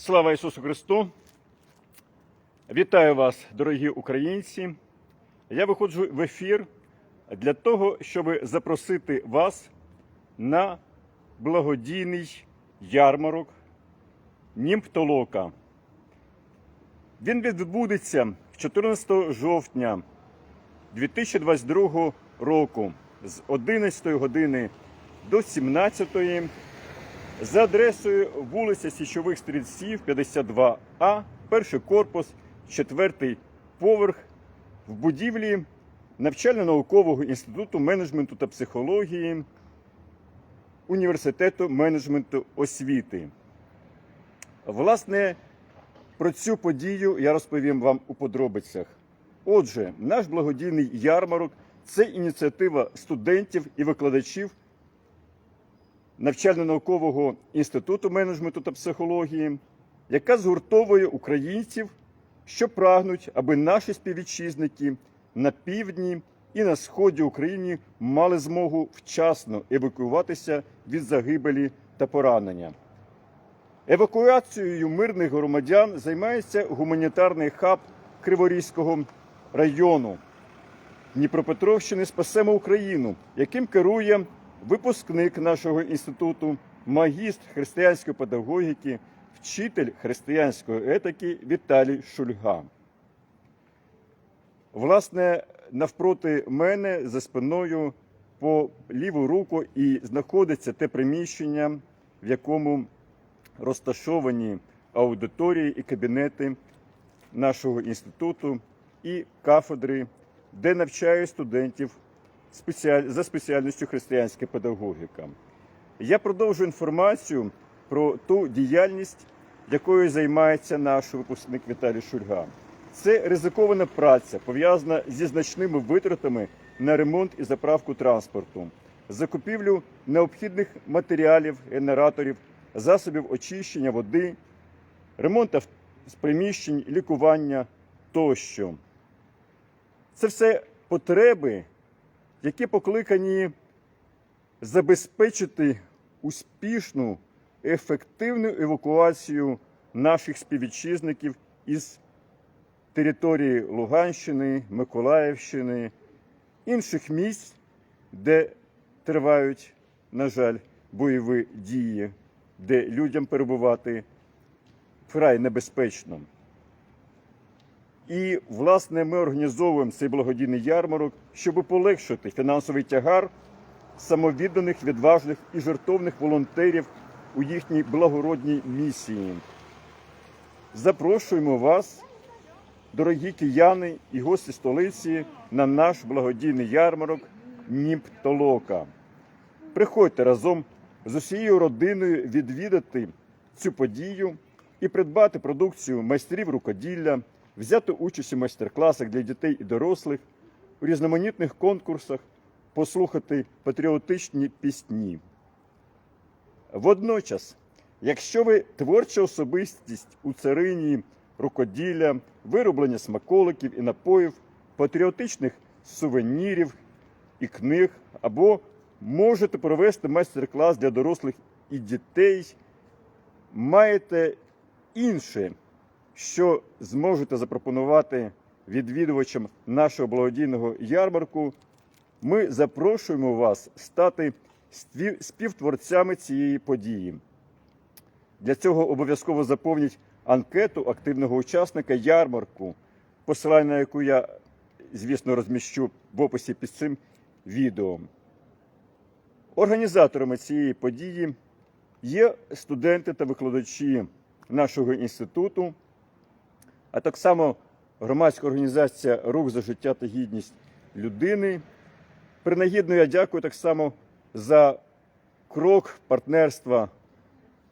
Слава Ісусу Христу! Вітаю вас, дорогі українці! Я виходжу в ефір для того, щоб запросити вас на благодійний ярмарок Німптолока. Він відбудеться 14 жовтня 2022 року з 11 години до 17 за адресою вулиця Січових Стрільців, 52А, перший корпус, четвертий поверх в будівлі навчально-наукового інституту менеджменту та психології університету менеджменту освіти. Власне, про цю подію я розповім вам у подробицях. Отже, наш благодійний ярмарок це ініціатива студентів і викладачів навчально-наукового інституту менеджменту та психології, яка згуртовує українців, що прагнуть, аби наші співвітчизники на півдні і на сході України мали змогу вчасно евакуюватися від загибелі та поранення. Евакуацією мирних громадян займається гуманітарний хаб Криворізького району Дніпропетровщини Спасемо Україну, яким керує випускник нашого інституту, магістр християнської педагогіки, вчитель християнської етики Віталій Шульга. Власне, навпроти мене за спиною по ліву руку і знаходиться те приміщення, в якому розташовані аудиторії і кабінети нашого інституту і кафедри, де навчають студентів. За спеціальністю християнська педагогіка. Я продовжу інформацію про ту діяльність, якою займається наш випускник Віталій Шульга. Це ризикована праця, пов'язана зі значними витратами на ремонт і заправку транспорту, закупівлю необхідних матеріалів, генераторів, засобів очищення води, ремонт приміщень, лікування тощо. Це все потреби, які покликані забезпечити успішну, ефективну евакуацію наших співвітчизників із території Луганщини, Миколаївщини, інших місць, де тривають, на жаль, бойові дії, де людям перебувати вкрай небезпечно. І, власне, ми організовуємо цей благодійний ярмарок, щоб полегшити фінансовий тягар самовідданих, відважних і жертовних волонтерів у їхній благородній місії. Запрошуємо вас, дорогі кияни і гості столиці, на наш благодійний ярмарок Німптолока. Приходьте разом з усією родиною відвідати цю подію і придбати продукцію майстрів рукоділля, взяти участь у майстер-класах для дітей і дорослих, у різноманітних конкурсах, послухати патріотичні пісні. Водночас, якщо ви творча особистість у царині рукоділля, вироблення смаколиків і напоїв, патріотичних сувенірів і книг, або можете провести майстер-клас для дорослих і дітей, маєте інше, що зможете запропонувати відвідувачам нашого благодійного ярмарку, ми запрошуємо вас стати співтворцями цієї події. Для цього обов'язково заповніть анкету активного учасника ярмарку, посилання на яку я, звісно, розміщу в описі під цим відео. Організаторами цієї події є студенти та викладачі нашого інституту, а так само громадська організація Рух за життя та гідність людини. Принагідно я дякую так само за крок партнерства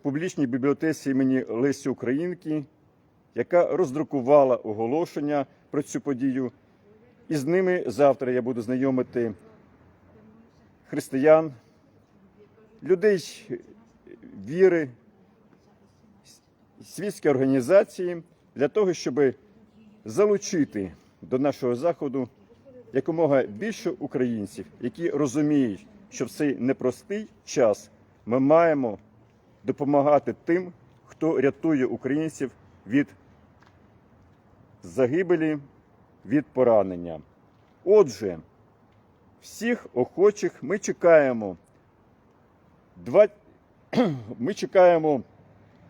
публічній бібліотеці імені Лесі Українки, яка роздрукувала оголошення про цю подію. І з ними завтра я буду знайомити християн, людей віри, світські організації для того, щоб залучити до нашого заходу якомога більше українців, які розуміють, що в цей непростий час ми маємо допомагати тим, хто рятує українців від загибелі, від поранення. Отже, всіх охочих ми чекаємо. Два... Ми чекаємо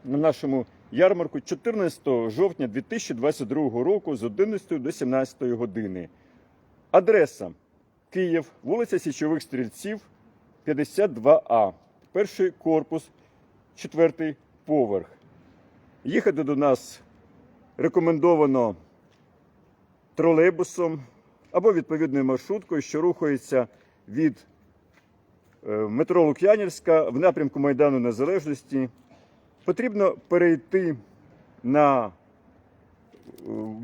на нашому ярмарку 14 жовтня 2022 року з 11 до 17 години. Адреса Київ, вулиця Січових Стрільців, 52А, перший корпус, четвертий поверх. Їхати до нас рекомендовано тролейбусом або відповідною маршруткою, що рухається від е, метро Лук'янівська в напрямку Майдану Незалежності. Потрібно перейти на е,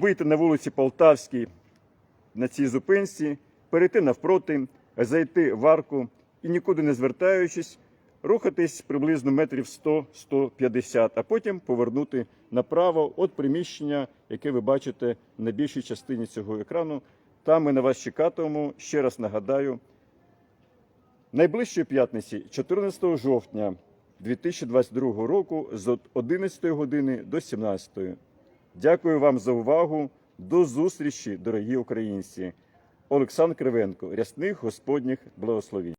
вийти на вулиці Полтавській на цій зупинці, перейти навпроти, зайти в арку і нікуди не звертаючись, рухатись приблизно метрів 100-150, а потім повернути направо от приміщення, яке ви бачите на більшій частині цього екрану. Там ми на вас чекатимемо. Ще раз нагадаю, найближчої п'ятниці, 14 жовтня 2022 року, з 11 години до 17. Дякую вам за увагу. До зустрічі, дорогі українці. Олександр Кривенко, рясних Господніх благословінь.